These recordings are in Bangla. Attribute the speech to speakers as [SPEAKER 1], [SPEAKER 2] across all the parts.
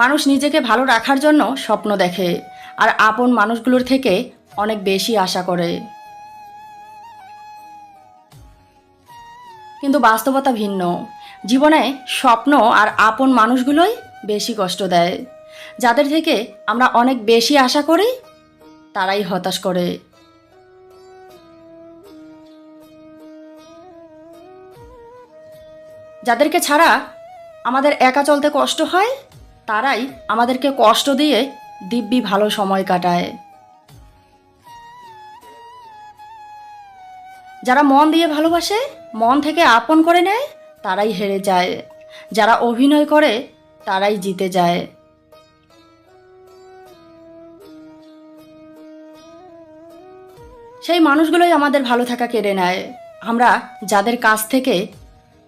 [SPEAKER 1] মানুষ নিজেকে ভালো রাখার জন্য স্বপ্ন দেখে, আর আপন মানুষগুলোর থেকে অনেক বেশি আশা করে। কিন্তু বাস্তবতা ভিন্ন। জীবনে স্বপ্ন আর আপন মানুষগুলোই বেশি কষ্ট দেয়। যাদের থেকে আমরা অনেক বেশি আশা করি, তারাই হতাশ করে। যাদেরকে ছাড়া আমাদের একা চলতে কষ্ট হয় তারাই আমাদেরকে কষ্ট দিয়ে দিব্যি ভালো সময় কাটায়। যারা মন দিয়ে ভালোবাসে, মন থেকে আপন করে নেয়, তারাই হেরে যায়। যারা অভিনয় করে, তারাই জিতে যায়। সেই মানুষগুলোই আমাদের ভালো থাকা কেড়ে নেয়। আমরা যাদের কাছ থেকে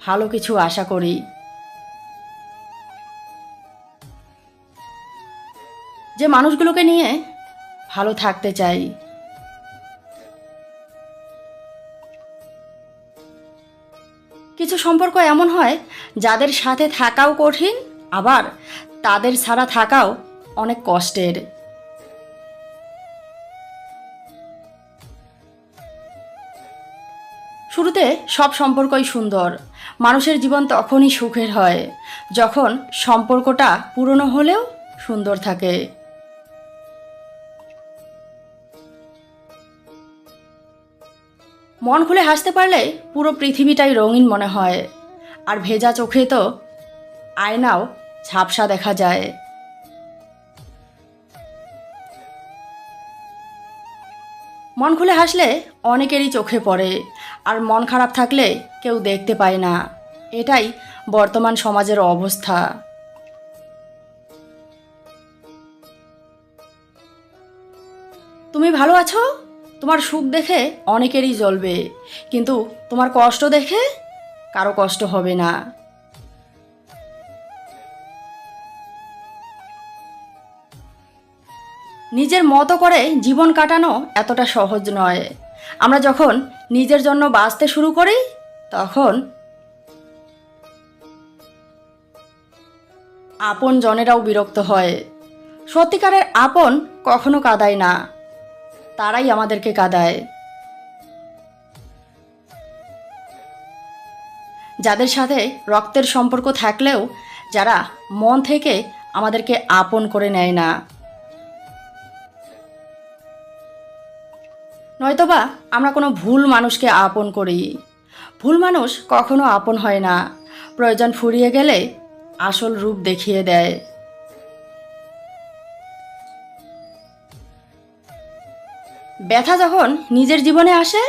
[SPEAKER 1] ভালো কিছু আশা করি। যে মানুষগুলোকে নিয়ে ভালো থাকতে চাই। কিছু সম্পর্ক এমন হয়, যাদের সাথে থাকাও কঠিন, আবার তাদের ছাড়া থাকাও অনেক কষ্টের। শুরুতে সব সম্পর্কই সুন্দর, মানুষের জীবন তখনই সুখের হয়, যখন সম্পর্কটা পুরনো হলেও সুন্দর থাকে। মন খুলে হাসতে পারলে পুরো পৃথিবীটাই রঙিন মনে হয়। আর ভেজা চোখে তো আয়নাও ঝাপসা দেখা যায়। মন খুলে হাসলে অনেকেরই চোখে পড়ে, আর মন খারাপ থাকলে কেউ দেখতে পায় না। এটাই বর্তমান সমাজের অবস্থা। তুমি ভালো আছো? তোমার সুখ দেখে অনেকেরই জ্বলবে, কিন্তু তোমার কষ্ট দেখে কারও কষ্ট হবে না। নিজের মতো করে জীবন কাটানো এতটা সহজ নয়। আমরা যখন নিজের জন্য বাঁচতে শুরু করি, তখন আপন জনেরাও বিরক্ত হয়। সত্যিকারের আপন কখনো কাদায় না। তারাই আমাদেরকে কাঁদায়। যাদের সাথে রক্তের সম্পর্ক থাকলেও যারা মন থেকে আমাদেরকে আপন করে নেয় না। নয়তোবা আমরা কোনো ভুল মানুষকে আপন করি। ভুল মানুষ কখনো আপন হয় না। প্রয়োজন ফুরিয়ে গেলে আসল রূপ দেখিয়ে দেয়। ব্যথা যখন নিজের জীবনে আসে,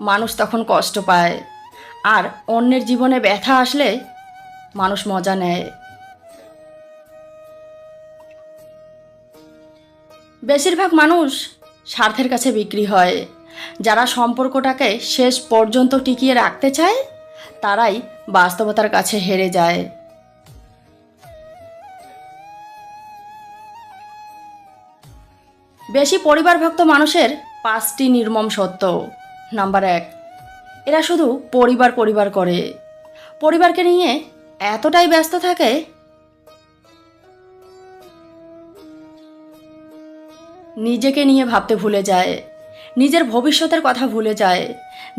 [SPEAKER 1] মানুষ তখন কষ্ট পায়। আর অন্যের জীবনে ব্যথা আসলে মানুষ মজা নেয়। বেশিরভাগ মানুষ স্বার্থের কাছে বিক্রি হয়। যারা সম্পর্কটাকে শেষ পর্যন্ত টিকিয়ে রাখতে চায়, তারাই বাস্তবতার কাছে হেরে যায়। বেশি পরিবারভক্ত মানুষের পাঁচটি নির্মম সত্য। নাম্বার এক, এরা শুধু পরিবার পরিবার করে। পরিবারকে নিয়ে এতটাই ব্যস্ত থাকে। নিজেকে নিয়ে ভাবতে ভুলে যায়। নিজের ভবিষ্যতের কথা ভুলে যায়।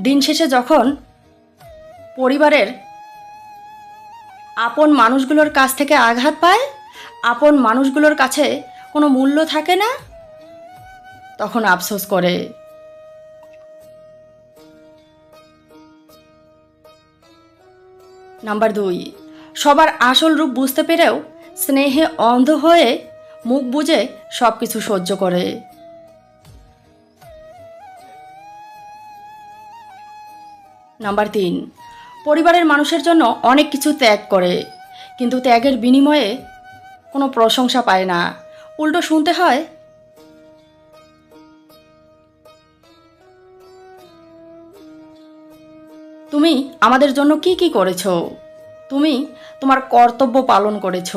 [SPEAKER 1] দিন শেষে যখন পরিবারের আপন মানুষগুলোর কাছ থেকে আঘাত পায়, আপন মানুষগুলোর কাছে কোনো মূল্য থাকে না। তখন আফসোস করে। নাম্বার দুই, সবার আসল রূপ বুঝতে পেরেও স্নেহে অন্ধ হয়ে মুখ বুজে সব কিছু সহ্য করে। নাম্বার তিন, পরিবারের মানুষের জন্য অনেক কিছু ত্যাগ করে, কিন্তু ত্যাগের বিনিময়ে কোনো প্রশংসা পায় না। উল্টো শুনতে হয় তুমি আমাদের জন্য কি কি করেছ? তুমি তোমার কর্তব্য পালন করেছ।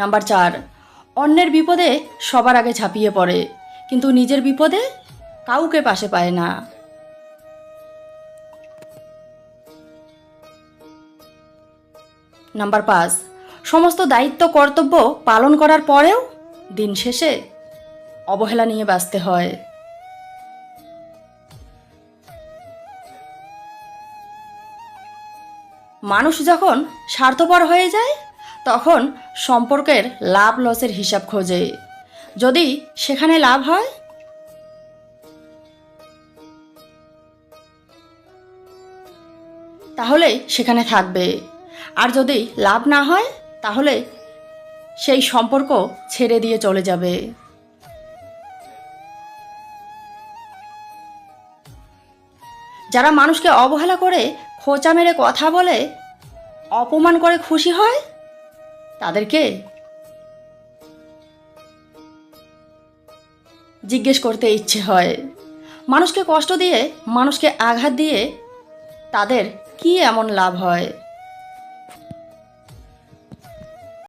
[SPEAKER 1] নাম্বার চার, অন্যের বিপদে সবার আগে ঝাঁপিয়ে পড়ে, কিন্তু নিজের বিপদে কাউকে পাশে পায় না। নাম্বার পাঁচ, সমস্ত দায়িত্ব কর্তব্য পালন করার পরেও দিন শেষে অবহেলা নিয়ে বাঁচতে হয়। মানুষ যখন স্বার্থপর হয়ে যায়, তখন সম্পর্কের লাভ লসের হিসাব খোঁজে। যদি সেখানে লাভ হয়? তাহলে সেখানে থাকবে। আর যদি লাভ না হয়, তাহলে সেই সম্পর্ক ছেড়ে দিয়ে চলে যাবে। যারা মানুষকে অবহেলা করে খোঁচা মেরে কথা বলে অপমান করে খুশি হয়? তাদেরকে জিজ্ঞেস করতে ইচ্ছে হয়। মানুষকে কষ্ট দিয়ে, মানুষকে আঘাত দিয়ে তাদের কি এমন লাভ হয়?